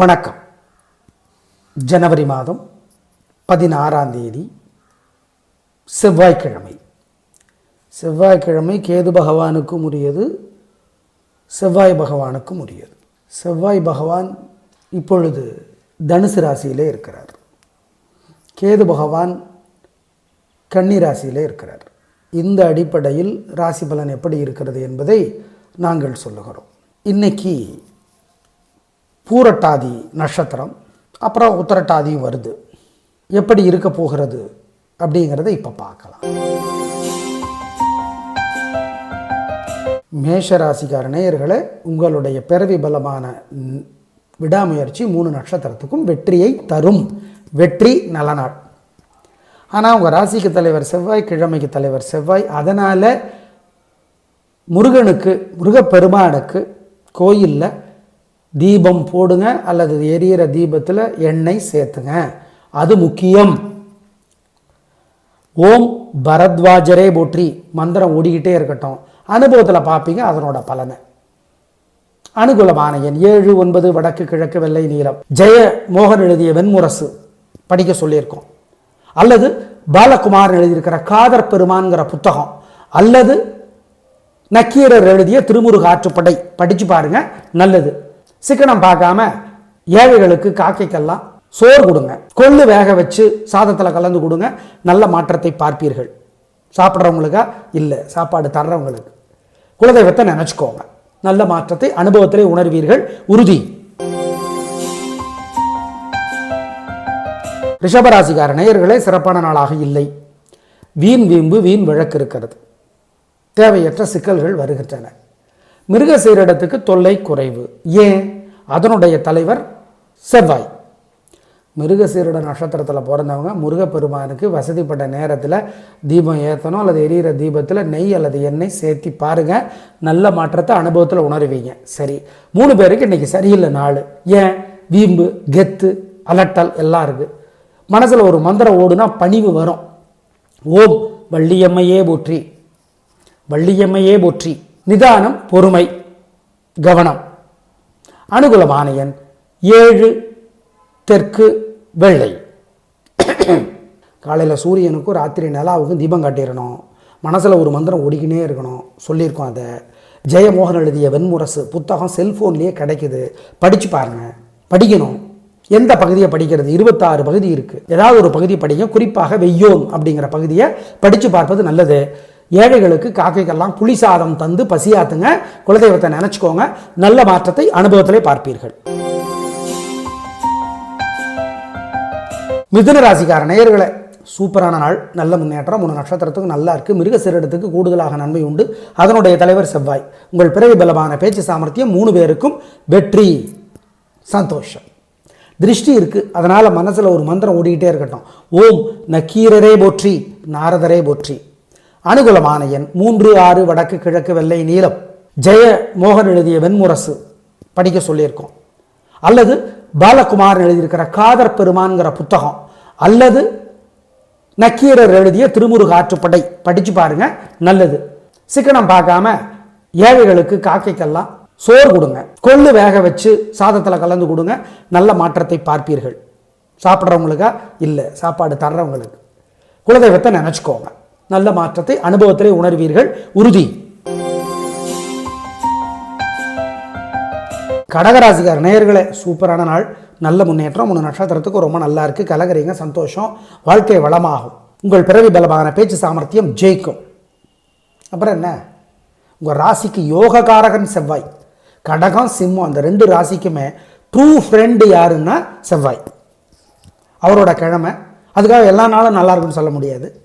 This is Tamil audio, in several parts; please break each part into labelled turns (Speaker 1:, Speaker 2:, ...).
Speaker 1: வணக்கம். ஜனவரி மாதம் பதினாறாம் தேதி செவ்வாய்க்கிழமை. செவ்வாய்க்கிழமை கேது பகவானுக்கும் உரியது செவ்வாய் பகவானுக்கும் உரியது. செவ்வாய் பகவான் இப்பொழுது தனுசு ராசியிலே இருக்கிறார். கேது பகவான் கன்னி ராசியிலே இருக்கிறார். இந்த அடிப்படையில் ராசி பலன் எப்படி இருக்கிறது என்பதை நாங்கள் சொல்லுகிறோம். இன்னைக்கு பூரட்டாதி நட்சத்திரம் அப்புறம் உத்தரட்டாதியும் வருது. எப்படி இருக்க போகிறது அப்படிங்கிறத இப்போ பார்க்கலாம். மேஷ ராசிக்கார நேயர்களே உங்களுடைய பிறவி பலமான விடாமுயற்சி மூணு நட்சத்திரத்துக்கும் வெற்றியை தரும். வெற்றி நலநாள் ஆனால் உங்கள் ராசிக்கு தலைவர் செவ்வாய் கிழமைக்கு தலைவர் செவ்வாய் அதனால் முருகனுக்கு முருகப்பெருமானுக்கு கோயிலில் தீபம் போடுங்க அல்லது எரியிற தீபத்தில் எண்ணெய் சேர்த்துங்க. அது முக்கியம். ஓம் பரத்வாஜரே போற்றி. மந்திரம் ஓடிக்கிட்டே இருக்கட்டும். அனுபவத்தில் பார்ப்பீங்க அதனோட பலனை. அனுகூலமான எண் ஏழு ஒன்பது வடக்கு கிழக்கு வெள்ளை நீளம். ஜெய மோகன் எழுதிய வெண்முரசு படிக்க சொல்லியிருக்கோம். அல்லது பாலகுமார் எழுதியிருக்கிற காதர் பெருமான்கிற புத்தகம். அல்லது நக்கீரர் எழுதிய திருமுருகாற்றுப்படை. படித்து பாருங்கள் பாருங்க. நல்லது. சிக்கனம் பார்க்காம ஏழைகளுக்கு காக்கைக்கெல்லாம் சோறு கொடுங்க. கொள்ளு வேக வச்சு சாதத்தில் கலந்து கொடுங்க. நல்ல மாற்றத்தை பார்ப்பீர்கள். சாப்பிட்றவங்களுக்கா? இல்லை. சாப்பாடு தர்றவங்களுக்கு. குலதெய்வத்தை நினச்சிக்கோங்க. நல்ல மாற்றத்தை அனுபவத்திலே உணர்வீர்கள். உறுதி. ரிஷபராசிகார நேயர்களே சிறப்பான நாளாக இல்லை. வீண் வீம்பு வீண் விளக்கு இருக்கிறது. தேவையற்ற சிக்கல்கள் வருகின்றன. மிருக சீரிடத்துக்கு தொல்லை குறைவு. ஏன்? அதனுடைய தலைவர் செவ்வாய். மிருக சீரிட நட்சத்திரத்தில் பிறந்தவங்க முருகப்பெருமானுக்கு வசதிப்பட்ட நேரத்தில் தீபம் ஏற்றணும் அல்லது எரியிற தீபத்தில் நெய் அல்லது எண்ணெய் சேர்த்தி பாருங்க. நல்ல மாற்றத்தை அனுபவத்தில் உணருவீங்க. சரி. மூணு பேருக்கு இன்றைக்கி சரியில்லை நாள். ஏன்? வீம்பு கெத்து அலட்டல் எல்லாம் இருக்குது மனசில் ஒரு மந்திரம் ஓடுனா பணிவு வரும். ஓம் வள்ளியம்மையே போற்றி. வள்ளியம்மையே போற்றி. நிதானம் பொறுமை கவனம். அனுகூலமான எண் ஏழு தெற்கு வெள்ளை. காலையில் சூரியனுக்கும் ராத்திரி நிலாவுக்கும் தீபம் காட்டிடணும். மனசில் ஒரு மந்திரம் ஓடிக்கினே இருக்கணும். சொல்லியிருக்கோம் அதை. ஜெயமோகன் எழுதிய வெண்முரசு புத்தகம் செல்ஃபோன்லேயே கிடைக்குது. படித்து பாருங்க. படிக்கணும். எந்த பகுதியை படிக்கிறது? இருபத்தாறு பகுதி இருக்குது ஏதாவது ஒரு பகுதியை படிங்க. குறிப்பாக வெய்யோன் அப்படிங்கிற பகுதியை படித்து பார்ப்பது நல்லது. ஏழைகளுக்கு காக்கைக்கெல்லாம் புளி சாதம் தந்து பசியாத்துங்க. குலதெய்வத்தை நினச்சிக்கோங்க. நல்ல மாற்றத்தை அனுபவத்திலே பார்ப்பீர்கள். மிதுன ராசிக்கார நேயர்களை சூப்பரான நாள். நல்ல முன்னேற்றம். மூணு நட்சத்திரத்துக்கு நல்லா இருக்குது மிருக சிறிடத்துக்கு கூடுதலாக நன்மை உண்டு. அதனுடைய தலைவர் செவ்வாய். உங்கள் பிறவி பலமான பேச்சு சாமர்த்தியம் மூணு பேருக்கும் வெற்றி சந்தோஷம். திருஷ்டி இருக்குது அதனால் மனசில் ஒரு மந்திரம் ஓடிக்கிட்டே இருக்கட்டும். ஓம் நக்கீரரே போற்றி நாரதரே போற்றி. அனுகூலமான எண் மூன்று ஆறு வடக்கு கிழக்கு வெள்ளை நீளம் ஜெய மோகன் எழுதிய வெண்முரசு படிக்க சொல்லியிருக்கோம். அல்லது பாலகுமாரன் எழுதியிருக்கிற காதர் பெருமான்கிற புத்தகம். அல்லது நக்கீரர் எழுதிய திருமுருகாற்றுப்படை படித்து படிச்சு பாருங்க நல்லது. சிக்கனம் பார்க்காம ஏழைகளுக்கு காக்கைக்கெல்லாம் சோறு கொடுங்க. கொள்ளு வேக வச்சு சாதத்தில் கலந்து கொடுங்க. நல்ல மாற்றத்தை பார்ப்பீர்கள். சாப்பிட்றவங்களுக்கா? இல்லை சாப்பாடு தர்றவங்களுக்கு. குலதெய்வத்தை நினச்சிக்கோங்க. நல்ல மாற்றத்தை அனுபவத்திலே உணர்வீர்கள். உறுதி. கடகராசிகார் நேயர்களே சூப்பரான நாள். நல்ல முன்னேற்றம் மூணு நட்சத்திரத்துக்கு ரொம்ப நல்லா இருக்கு. கலகரிங்க சந்தோஷம். வாழ்க்கை வளமாகும். உங்கள் பிறவி பலமான பேச்சு சாமர்த்தியம் ஜெயிக்கும். அப்புறம் என்ன? உங்கள் ராசிக்கு யோக காரகன் செவ்வாய். கடகம் சிம்மம் அந்த ரெண்டு ராசிக்குமே ட்ரூ ஃப்ரெண்டு யாருன்னா செவ்வாய். அவரோட கிழமை. அதுக்காக எல்லா நாளும் நல்லா இருக்குன்னு சொல்ல முடியாது.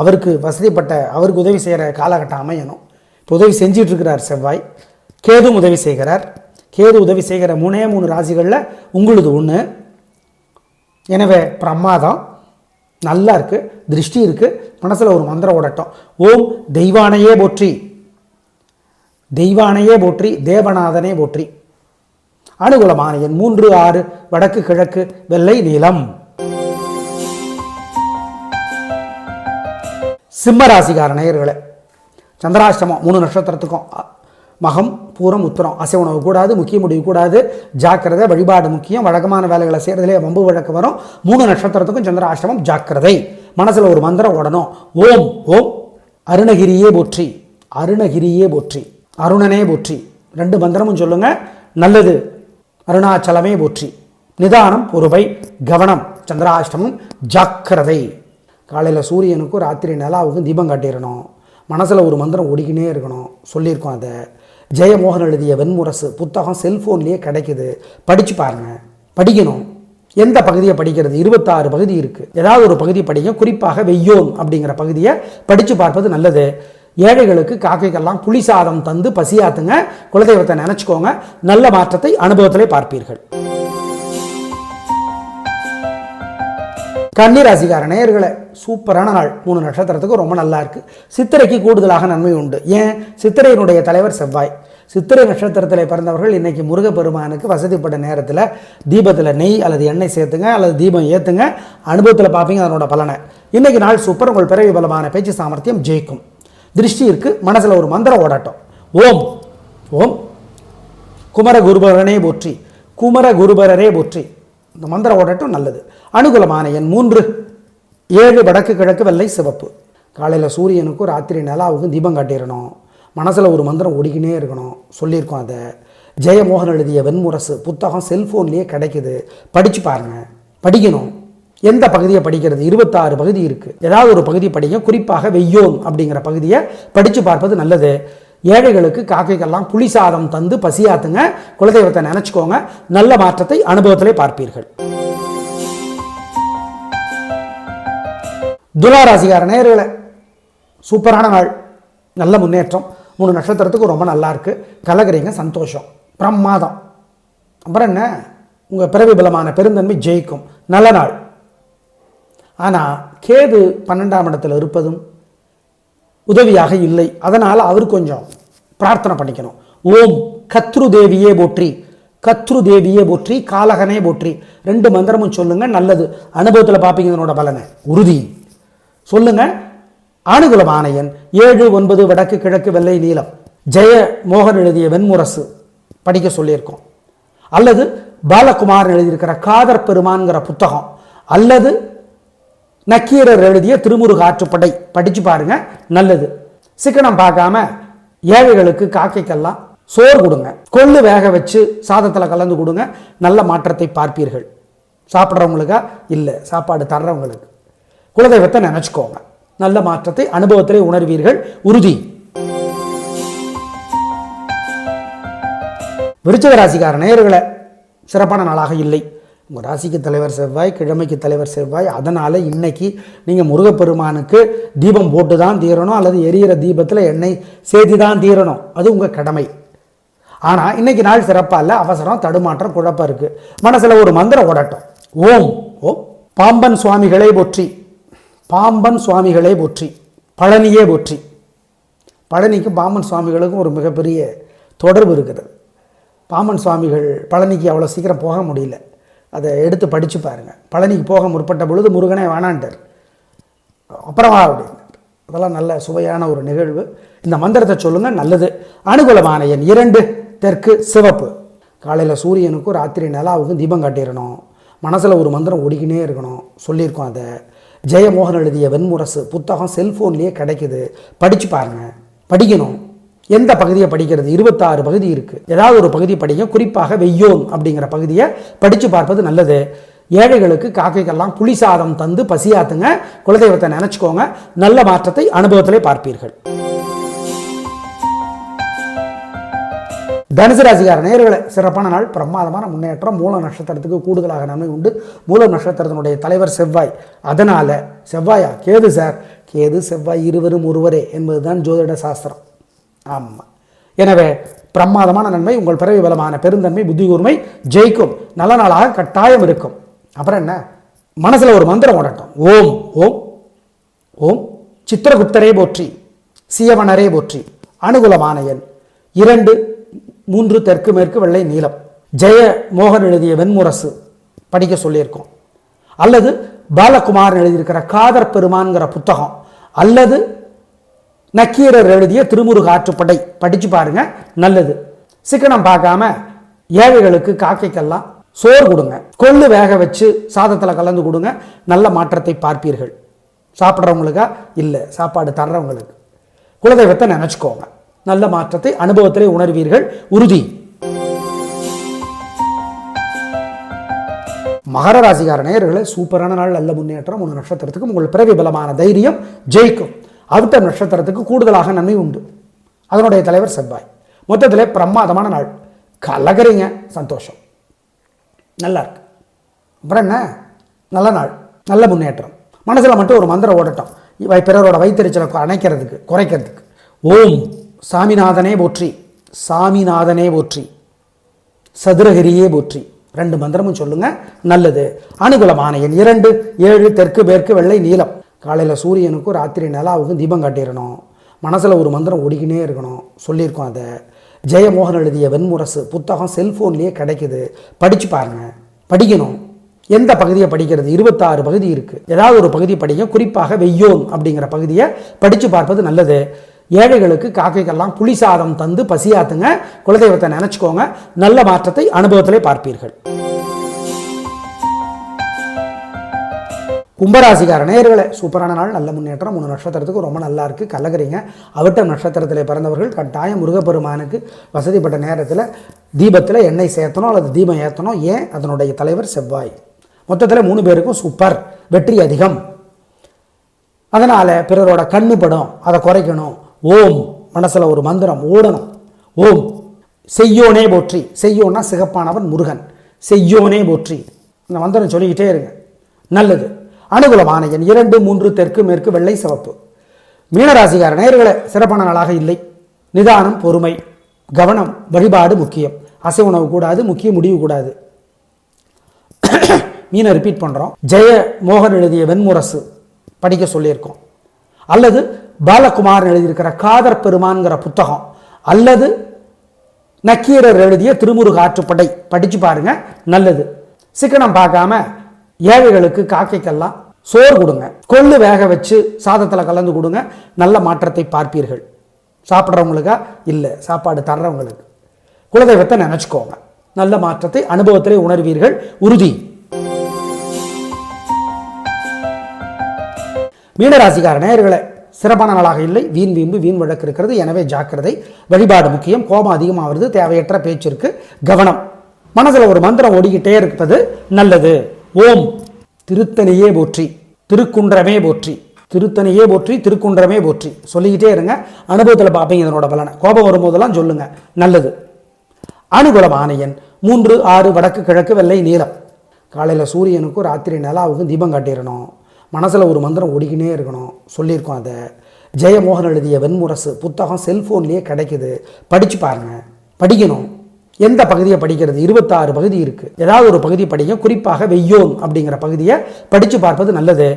Speaker 1: அவருக்கு வசதிப்பட்ட அவருக்கு உதவி செய்கிற காலகட்டம் அமையணும். இப்போ உதவி செஞ்சிட்டு இருக்கிறார் செவ்வாய். கேதும் உதவி செய்கிறார். கேது உதவி செய்கிற மூணே மூணு ராசிகளில் உங்களுது ஒன்று எனவே பிரமாதம். நல்லா இருக்குது திருஷ்டி இருக்குது மனசில் ஒரு மந்திரம் ஓடட்டும். ஓம் தெய்வானையே போற்றி. தெய்வானையே போற்றி தேவநாதனே போற்றி. அனுகூலமான எண் மூன்று ஆறு வடக்கு கிழக்கு வெள்ளை நீளம் சிம்ம ராசிக்கார நேயர்களே சந்திராஷ்டமம் மூணு நட்சத்திரத்துக்கும் மகம் பூரம் உத்தரம் அசை உணவு கூடாது முக்கிய முடிவு கூடாது ஜாக்கிரதை வழிபாடு முக்கியம் வழக்கமான வேலைகளை செய்கிறதுலே வம்பு வழக்கு வரும். மூணு நட்சத்திரத்துக்கும் சந்திராஷ்டமம் ஜாக்கிரதை. மனசில் ஒரு மந்திரம் ஓடணும். ஓம் ஓம் அருணகிரியே போற்றி அருணகிரியே போற்றி அருணனே போற்றி. ரெண்டு மந்திரமும் சொல்லுங்கள் நல்லது அருணாச்சலமே போற்றி. நிதானம் பொறுமை கவனம் சந்திராஷ்டமம் ஜாக்கிரதை. காலையில் சூரியனுக்கும் ராத்திரி நிலாவுக்கும் தீபம் காட்டிடணும். மனசில் ஒரு மந்திரம் ஓடிக்கினே இருக்கணும். சொல்லியிருக்கோம் அதை. ஜெயமோகன் எழுதிய வெண்முரசு புத்தகம் செல்ஃபோன்லேயே கிடைக்குது. படித்து பாருங்கள் படிக்கணும். எந்த பகுதியை படிக்கிறது? இருபத்தாறு பகுதி இருக்குது ஏதாவது ஒரு பகுதி படிங்க. குறிப்பாக வெய்யோன் அப்படிங்கிற பகுதியை படித்து பார்ப்பது நல்லது. ஏழைகளுக்கு காக்கைக்கெல்லாம் புளி சாதம் தந்து பசியாத்துங்க. குலதெய்வத்தை நினச்சிக்கோங்க. நல்ல மாற்றத்தை அனுபவத்திலே பார்ப்பீர்கள். கன்னிராசிக்கார நேயர்களே சூப்பரான நாள். மூணு நட்சத்திரத்துக்கு ரொம்ப நல்லா இருக்கு. சித்திரைக்கு கூடுதலாக நன்மை உண்டு. ஏன்? சித்திரையினுடைய தலைவர் செவ்வாய். சித்திரை நட்சத்திரத்தில் பிறந்தவர்கள் இன்னைக்கு முருகப்பெருமானுக்கு வசதிப்பட்ட நேரத்தில் தீபத்தில் நெய் அல்லது எண்ணெய் சேர்த்துங்க அல்லது தீபம் ஏற்றுங்க அனுபவத்தில் பார்ப்பீங்க அதனோட பலனை. இன்னைக்கு நாள் சூப்பர். உங்கள் பிறவி பலமான பேச்சு சாமர்த்தியம் ஜெயிக்கும். திருஷ்டி இருக்கு மனசில் ஒரு மந்திரம் ஓடட்டும். ஓம். ஓம். குமர குருபரனே போற்றி. குமர குருபரரே போற்றி. இந்த மந்திரம் ஓடட்டும் நல்லது. அனுகூலமான எண் மூன்று. ஏழு வடக்கு கிழக்கு வெள்ளை சிவப்பு. காலையில் சூரியனுக்கும் ராத்திரி நிலாவுக்கும் தீபம் காட்டிடணும். மனசில் ஒரு மந்திரம் ஓடிக்கினே இருக்கணும். சொல்லியிருக்கோம் அதை. ஜெயமோகன் எழுதிய வெண்முரசு புத்தகம் செல்ஃபோன்லேயே கிடைக்குது. படித்து பாருங்கள் படிக்கணும். எந்த பகுதியை படிக்கிறது? இருபத்தாறு பகுதி இருக்குது ஏதாவது ஒரு பகுதி படிங்க. குறிப்பாக வெய்யோன் அப்படிங்கிற பகுதியை படித்து பார்ப்பது நல்லது. ஏழைகளுக்கு காக்கைக்கெல்லாம் புளி சாதம் தந்து பசியாத்துங்க குலதெய்வத்தை நினச்சிக்கோங்க நல்ல மாற்றத்தை அனுபவத்திலே பார்ப்பீர்கள். துலாராசிகார நேர்களை சூப்பரான நாள் நல்ல முன்னேற்றம் மூணு நட்சத்திரத்துக்கு ரொம்ப நல்லா இருக்கு கலகரிங்க சந்தோஷம் பிரமாதம் அப்புறம் என்ன? உங்கள் பிறவி பலமான பெருந்தன்மை ஜெயிக்கும் நல்ல நாள். ஆனால் கேது பன்னெண்டாம் இடத்தில் இருப்பதும் உதவியாக இல்லை. அதனால் அவர் கொஞ்சம் பிரார்த்தனை பண்ணிக்கணும். ஓம் கத்ரு தேவியே போற்றி கத்ரு தேவியே போற்றி காலகனே போற்றி. ரெண்டு மந்திரமும் சொல்லுங்க நல்லது. அனுபவத்தில் பார்ப்பீங்க இதனோட பலனை. உறுதி. சொல்லுங்க ஆணுகுலம் ஆணையன் ஏழு ஒன்பது வடக்கு கிழக்கு வெள்ளை நீலம். ஜெய மோகன் எழுதிய வெண்முரசு படிக்க சொல்லியிருக்கோம். அல்லது பாலகுமார் எழுதியிருக்கிற காதர் பெருமான்கிற புத்தகம். அல்லது நக்கீரர் எழுதிய திருமுருக ஆற்றுப்படை. படிச்சு பாருங்க. நல்லது. சிக்கனம் பார்க்காம ஏழைகளுக்கு காக்கைக்கெல்லாம் சோறு கொடுங்க. கொள்ளு வேக வச்சு சாதத்தில் கலந்து கொடுங்க. நல்ல மாற்றத்தை பார்ப்பீர்கள். சாப்பிட்றவங்களுக்கா? இல்லை. சாப்பாடு தர்றவங்களுக்கு. குலதெய்வத்தை நினச்சிக்கோங்க. நல்ல மாற்றத்தை அனுபவத்திலே உணர்வீர்கள். உறுதி. விருச்சிக ராசிக்கார நேயர்களை சிறப்பான நாளாக இல்லை. உங்கள் ராசிக்கு தலைவர் செவ்வாய் கிழமைக்கு தலைவர் செவ்வாய். அதனால் இன்னைக்கு நீங்கள் முருகப்பெருமானுக்கு தீபம் போட்டு தான் தீரணும் அல்லது எரியிற தீபத்தில் எண்ணெய் சேர்த்து தான் தீரணும். அது உங்கள் கடமை. ஆனால் இன்னைக்கு நாள் சிறப்பாக இல்லை அவசரம் தடுமாற்றம் குழப்பம் இருக்குது மனசில் ஒரு மந்திரம் ஓடட்டும். ஓம் ஓம் பாம்பன் சுவாமிகளை போற்றி. பாம்பன் சுவாமிகளை போற்றி. பழனியே போற்றி. பழனிக்கும் பாம்பன் சுவாமிகளுக்கும் ஒரு மிகப்பெரிய தொடர்பு இருக்கிறது பாம்பன் சுவாமிகள் பழனிக்கு அவ்வளோ சீக்கிரம் போக முடியல. அதை எடுத்து படித்து பாருங்கள் பழனிக்கு போக முற்பட்ட பொழுது முருகனே வேணான்ட்டார். அப்புறமா அப்படின்னு அதெல்லாம் நல்ல சுவையான ஒரு நிகழ்வு. இந்த மந்திரத்தை சொல்லுங்கள் நல்லது. அனுகூலமான எண் இரண்டு தெற்கு சிவப்பு. காலையில் சூரியனுக்கும் ராத்திரி நிலாவுக்கும் தீபம் காட்டிடணும். மனசில் ஒரு மந்திரம் ஓடிக்கினே இருக்கணும். சொல்லியிருக்கோம் அதை. ஜெயமோகன் எழுதிய வெண்முரசு புத்தகம் செல்ஃபோன்லேயே கிடைக்குது. படித்து பாருங்கள் படிக்கணும். எந்த பகுதியை படிக்கிறது? இருபத்தாறு பகுதி இருக்குது ஏதாவது ஒரு பகுதி படிங்க. குறிப்பாக வெய்யோன் அப்படிங்கிற பகுதியை படித்து பார்ப்பது நல்லது. ஏழைகளுக்கு காக்கைக்கெல்லாம் புளி சாதம் தந்து பசியாத்துங்க குலதெய்வத்தை நினச்சிக்கோங்க. நல்ல மாற்றத்தை அனுபவத்திலே பார்ப்பீர்கள். தனுசு ராசிக்கார சிறப்பான நாள். பிரமாதமான முன்னேற்றம். மூல நட்சத்திரத்துக்கு கூடுதலாக நன்மை உண்டு. மூல நட்சத்திரத்தினுடைய தலைவர் செவ்வாய். அதனால செவ்வாயா? கேது சார். கேது செவ்வாய் இருவரும் ஒருவரே என்பதுதான் ஜோதிட சாஸ்திரம். ஆமாம் எனவே பிரமாதமான நன்மை உங்கள் பிறவி பலமான பெருந்தன்மை புத்தி கூர்மை ஜெயிக்கும். நல்ல நாளாக கட்டாயம் இருக்கும். அப்புறம் என்ன? மனசில் ஒரு மந்திரம் ஓடட்டும். ஓம் ஓம் ஓம். சித்திரகுப்தரே போற்றி சியவனரே போற்றி அனுகூலமான எண். இரண்டு மூன்று தெற்கு மேற்கு வெள்ளை நீளம் ஜெய மோகன் எழுதிய வெண்முரசு படிக்க சொல்லியிருக்கோம். அல்லது பாலகுமார் எழுதியிருக்கிற காதர் பெருமான்கிற புத்தகம். அல்லது நக்கீரர் எழுதிய திருமுருக ஆற்றுப்படை. படிச்சு பாருங்க. நல்லது. சிக்கனம் பார்க்காம ஏழைகளுக்கு காக்கைக்கெல்லாம் சோறு கொடுங்க. கொள்ளு வேக வச்சு சாதத்தில் கலந்து கொடுங்க. நல்ல மாற்றத்தை பார்ப்பீர்கள். சாப்பிட்றவங்களுக்கா? இல்லை. சாப்பாடு தர்றவங்களுக்கு. குலதெய்வத்தை நினச்சிக்கோங்க. நல்ல மாற்றத்தை அனுபவத்திலே உணர்வீர்கள். உறுதி. மகர ராசிகார நேயர்களே சூப்பரான நாள் நல்ல முன்னேற்றம் மூணு நட்சத்திரத்துக்கும் உங்கள் பிறவி பலமான தைரியம் ஜெயிக்கும். அடுத்த நட்சத்திரத்துக்கு கூடுதலாக நன்மை உண்டு. அதனுடைய தலைவர் செவ்வாய். மொத்தத்தில் பிரமாதமான நாள். கலகரிங்க சந்தோஷம். நல்லா இருக்கு. அப்புறம் என்ன? நல்ல நாள். நல்ல முன்னேற்றம். மனசில் மட்டும் ஒரு மந்திரம் ஓடட்டும். பிறரோட வைத்தறிச்சலை அணைக்கிறதுக்கு குறைக்கிறதுக்கு. ஓம் சாமிநாதனே போற்றி. சாமிநாதனே போற்றி. சதுரகிரியே போற்றி. ரெண்டு மந்திரமும் சொல்லுங்க. நல்லது. அனுகூலமான எண் இரண்டு ஏழு தெற்கு மேற்கு வெள்ளை நீலம். காலையில் சூரியனுக்கும் ராத்திரி நிலாவுக்கும் தீபம் காட்டிடணும். மனசில் ஒரு மந்திரம் ஓடிக்கினே இருக்கணும். சொல்லியிருக்கோம் அதை. ஜெயமோகன் எழுதிய வெண்முரசு புத்தகம் செல்ஃபோன்லேயே கிடைக்குது. படித்து பாருங்க. படிக்கணும். எந்த பகுதியை படிக்கிறது? இருபத்தாறு பகுதி இருக்குது ஏதாவது ஒரு பகுதி படிங்க. குறிப்பாக வெய்யோன் அப்படிங்கிற பகுதியை படித்து பார்ப்பது நல்லது. ஏழைகளுக்கு காக்கைக்கெல்லாம் புளி சாதம் தந்து பசியாத்துங்க. குலதெய்வத்தை நினச்சிக்கோங்க. நல்ல மாற்றத்தை அனுபவத்திலே பார்ப்பீர்கள். கும்பராசிக்கார நேயர்களே சூப்பரான நாள் நல்ல முன்னேற்றம் மூணு நட்சத்திரத்துக்கு ரொம்ப நல்லா இருக்குது கலகரிங்க அவட்டம் நட்சத்திரத்தில் பிறந்தவர்கள் கட்டாயம் முருகப்பெருமானுக்கு வசதிப்பட்ட நேரத்தில் தீபத்தில் எண்ணெய் சேர்த்தணும் அல்லது தீபம் ஏற்றணும் ஏன்? அதனுடைய தலைவர் செவ்வாய். மொத்தத்தில் மூணு பேருக்கும் சூப்பர் வெற்றி அதிகம். அதனால் பிறரோட கண்ணு படம் அதை குறைக்கணும். ஓம் மனசில் ஒரு மந்திரம் ஓடணும். ஓம் செய்யோனே போற்றி. செய்யோன்னா சிகப்பானவன் முருகன். செய்யோனே போற்றி. இந்த மந்திரம் சொல்லிக்கிட்டே இருங்க. நல்லது. அனுகூலமான எண் இரண்டு மூன்று தெற்கு மேற்கு வெள்ளை சிவப்பு. மீனராசிகார நேர்களை சிறப்பான நாளாக இல்லை. நிதானம் பொறுமை கவனம் வழிபாடு முக்கியம். அசை உணவு கூடாது முக்கிய முடிவு கூடாது. மீனை ரிப்பீட் பண்ணுறோம் ஜெய மோகன் எழுதிய வெண்முரசு படிக்க சொல்லியிருக்கோம். அல்லது பாலகுமாரன் எழுதியிருக்கிற காதர் பெருமான்கிற புத்தகம். அல்லது நக்கீரர் எழுதிய திருமுருகாற்றுப்படை. படித்து படிச்சு பாருங்க. நல்லது. சிக்கனம் பார்க்காம ஏழைகளுக்கு காக்கைக்கெல்லாம் சோறு கொடுங்க. கொள்ளு வேக வச்சு சாதத்தில் கலந்து கொடுங்க. நல்ல மாற்றத்தை பார்ப்பீர்கள். சாப்பிட்றவங்களுக்கா? இல்லை. சாப்பாடு தர்றவங்களுக்கு. குலதெய்வத்தை நினச்சிக்கோங்க. நல்ல மாற்றத்தை அனுபவத்திலே உணர்வீர்கள். உறுதி. மீனராசிக்கார நேயர்களே சிறப்பான நாளாக இல்லை. வீண் வீம்பு வீண் வழக்கு இருக்கிறது. எனவே ஜாக்கிரதை. வழிபாடு முக்கியம். கோபம் அதிகமாகிறது. தேவையற்ற பேச்சிற்கு கவனம். மனசில் ஒரு மந்திரம் ஓடிக்கிட்டே இருப்பது நல்லது. ஓம். திருத்தணியே போற்றி. திருக்குன்றமே போற்றி. திருத்தணியே போற்றி திருக்குன்றமே போற்றி. சொல்லிக்கிட்டே இருங்க. அனுபவத்தில் பார்ப்பீங்க இதனோட பலனை. கோபம் வரும்போதெல்லாம் சொல்லுங்க. நல்லது. அனுகுலம் ஆணையன் மூன்று ஆறு வடக்கு கிழக்கு வெள்ளை நீளம் காலையில் சூரியனுக்கும் ராத்திரி நிலாவுக்கும் தீபம் காட்டிடணும். மனசில் ஒரு மந்திரம் ஓடிக்கினே இருக்கணும். சொல்லியிருக்கோம் அதை. ஜெயமோகன் எழுதிய வெண்முரசு புத்தகம் செல்ஃபோன்லேயே கிடைக்குது. படித்து பாருங்கள் படிக்கணும். எந்த பகுதியை படிக்கிறது? இருபத்தாறு பகுதி இருக்குது ஏதாவது ஒரு பகுதி படிங்க. குறிப்பாக வெய்யோன் அப்படிங்கிற பகுதியை படித்து பார்ப்பது நல்லது.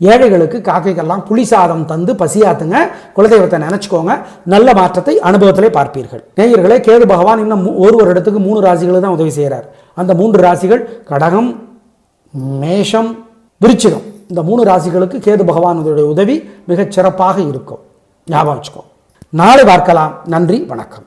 Speaker 1: ஏழைகளுக்கு காக்கைகள்லாம் புளி சாதம் தந்து பசியாத்துங்க குலதெய்வத்தை நினச்சிக்கோங்க. நல்ல மாற்றத்தை அனுபவத்திலே பார்ப்பீர்கள். நேயர்களே கேது பகவான் இன்னும் ஒரு ஒரு இடத்துக்கு மூணு ராசிகளை தான் உதவி செய்கிறார் அந்த மூன்று ராசிகள் கடகம் மேஷம் விருச்சிகம். இந்த மூணு ராசிகளுக்கு கேது பகவானுடைய உதவி மிகச் சிறப்பாக இருக்கும். ஞாபகம் வச்சுக்கோ. நாளை பார்க்கலாம். நன்றி வணக்கம்.